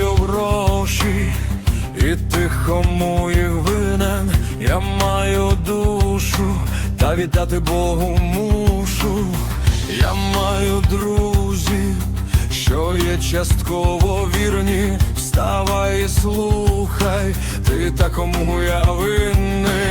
маю гроші, і ти кому винен, я маю душу, та віддати Богу мушу, я маю друзів, що є частково вірні, вставай і слухай, ти та кому я винний.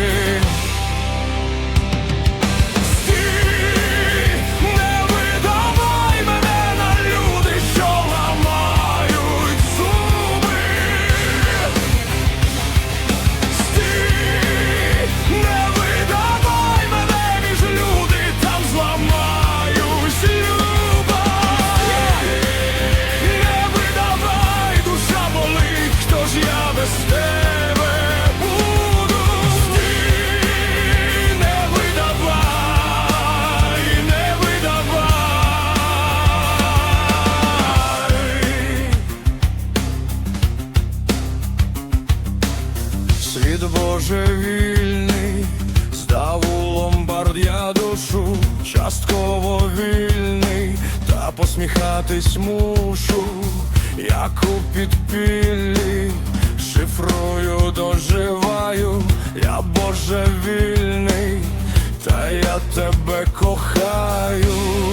Світ божевільний, здав у ломбард я душу, частково вільний, та посміхатись мушу, як у підпіллі, шифрую, доживаю, я божевільний, та я тебе кохаю.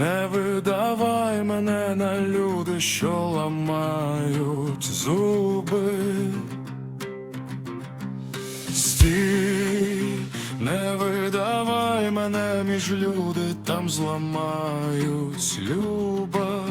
Не видавай, мене на люди, що ламають зуби. Стій, не видавай мене між люди, там зламають люба.